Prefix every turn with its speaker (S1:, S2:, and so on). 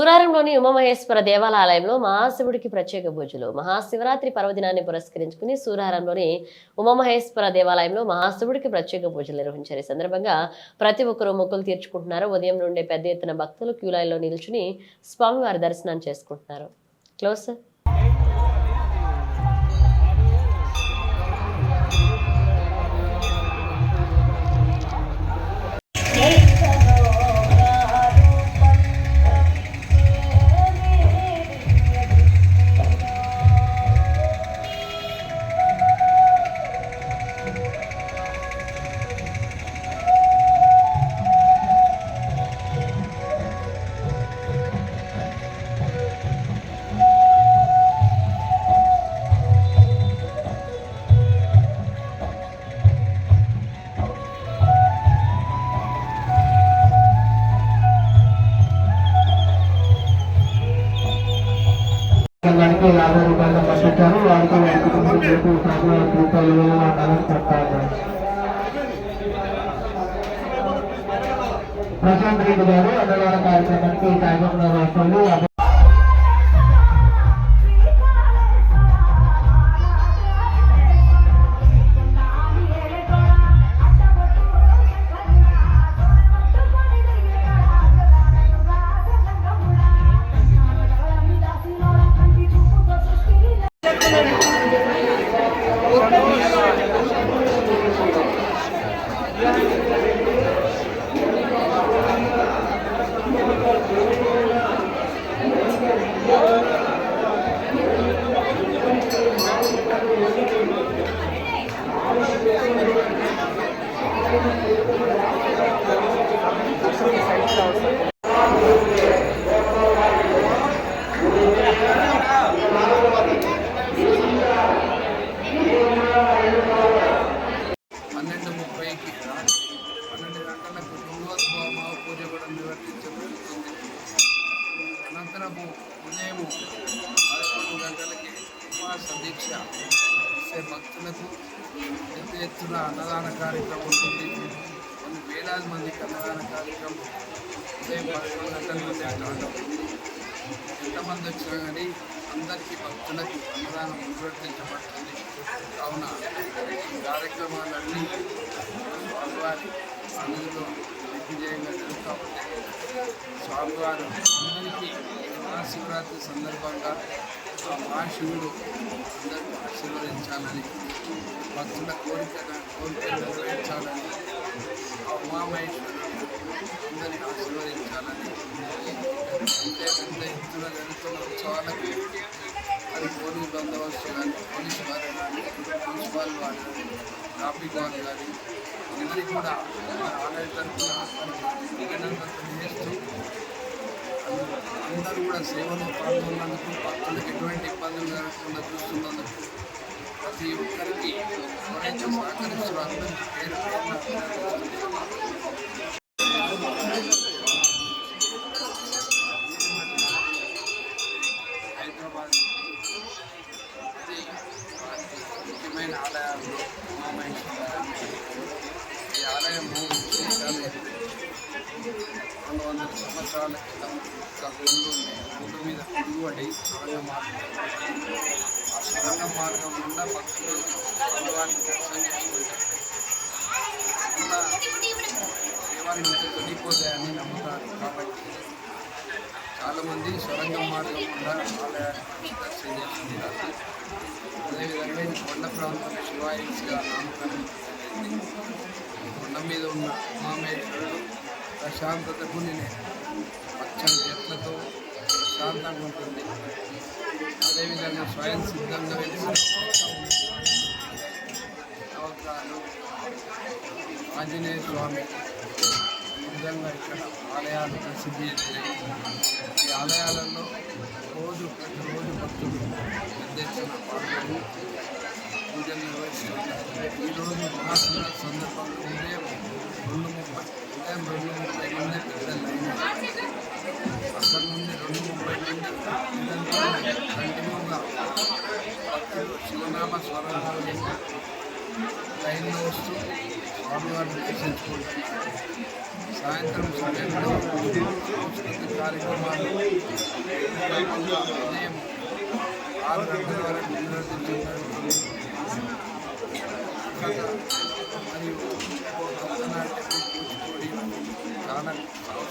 S1: సూరారంలోని ఉమామహేశ్వర దేవాలయంలో మహాశివుడికి ప్రత్యేక పూజలు. మహాశివరాత్రి పర్వదినాన్ని పురస్కరించుకుని సూరారంలోని ఉమామహేశ్వర దేవాలయంలో మహాశివుడికి ప్రత్యేక పూజలు నిర్వహించారు. ఈ సందర్భంగా ప్రతి ఒక్కరూ మొక్కులు తీర్చుకుంటున్నారు. ఉదయం నుండే పెద్ద ఎత్తున భక్తులు క్యూలైన్లో నిల్చుని స్వామివారి దర్శనం చేసుకుంటున్నారు. క్లోజ్
S2: యాభై రూపాయలు పంపించారు వారికి వారి కుటుంబ సభ్యులకు సాగు రూపాయలు పెట్టారు ప్రశాంత్ రెడ్డి గారు అన్నదాన కార్యక్రమానికి సాయంత్రం రాష్ట్రంలో
S3: పన్నెండు ముప్పైకి పన్నెండు గంటలకు దుర్గోద్భవ పూజ కూడా నిర్వర్తించబడుతుంది అనంతరము ఉదయం పదకొండు గంటలకి ఉపవాస దీక్ష చేసే భక్తులకు పెద్ద ఎత్తున అన్నదాన కార్యక్రమం ఉంటుంది కొన్ని వేలాది మందికి అన్నదాన కార్యక్రమం ఉదయం పదకొండు గంటల నుండి ఎంతమంది వచ్చినా కానీ అందరికీ భక్తులకి అన్నదానం నిర్వర్తించబడుతుంది. కావున ఈ కార్యక్రమాలన్నీ స్వామివారి సన్నిధిలో దిగ్విజయంగా జరుగుతూ ఉంటాయి స్వామివారు అందరికీ మహాశివరాత్రి సందర్భంగా ఆ మహాశివుడు అందరికీ ఆశీర్వదించాలని మా చిన్న కోరిక కోరికలు నెరవేర్చాలని ఆ ఉమామహేశ్వరుడు అందరినీ ఆశీర్వదించాలని అంటే పెద్ద ఎత్తున జరుగుతున్న ఉత్సవాలకు అది పోలీసు బందోబస్తు కానీ పోలీస్ వారు కానీ మున్సిపల్ వారు ట్రాఫిక్ వారు కానీ అందరికీ కూడా మన ఆలయ తరఫున చేస్తూ అందరూ కూడా సేవలో పాల్గొన్నందుకు భక్తులకు ఎటువంటి ఇబ్బందులు జరగకుండా చూస్తున్నందుకు ప్రతి ఒక్కరికి ఎవరైతే సహకరిస్తారో అందరికీ పేరు పేరున హైదరాబాద్ అది ముఖ్యమైన ఆలయాల్లో ఉమామహేశ్వర ఈ ఆలయం మూడు విశేషాలు రెండు వందల సంవత్సరాల క్రితం ఒక గుండు ఉంది గుండు మీద తిరుగుబడి సొరంగ మార్గం ఆ సొరంగ మార్గం గుండా భక్తులు భగవాన్ని దర్శనం చేసుకుంటే ఉన్న దేవాలయం ఉంటే తొలిపోతాయని నమ్ముతారు కాబట్టి చాలామంది సొరంగ మార్గం గుండా ఆలయాన్ని దర్శనం చేసుకుంటారు అదేవిధంగా ఇది కొండ ప్రాంతం శివాయిల్స్గా నామకరణం జరిగింది. ఈ కొండ మీద ఉన్న ఉమామేశ్వరుడు ప్రశాంతత గుణిని పచ్చని చెట్లతో ప్రశాంతంగా ఉంటుంది. అదేవిధంగా స్వయం సిద్ధంగా వెలిసిన నవగ్రహాలు ఆంజనేయ స్వామి. విధంగా ఇక్కడ ఆలయాలు ప్రసిద్ధి చెందినాయి ఈ ఆలయాలలో రోజు ప్రతిరోజు భక్తులు పెద్ద ఎత్తున పాల్గొని పూజలు నిర్వహిస్తున్నారు ఈరోజు మహాశివరాత్రి సందర్భంగా ఉదయం రెండు ముప్పై రెండు ముప్పై పెద్ద అక్కడ నుండి రెండు ముప్పై నుండి కంటిన్యూగా శివనామ స్వరంలో లైన్లో వస్తూ స్వామివారిని దర్శించుకుంటున్నారు సాయంత్రం సమయంలో సాంస్కృతిక కార్యక్రమాలు ఉదయం ఆరు గంటల వరకు నిర్వహించారు మరియు からない。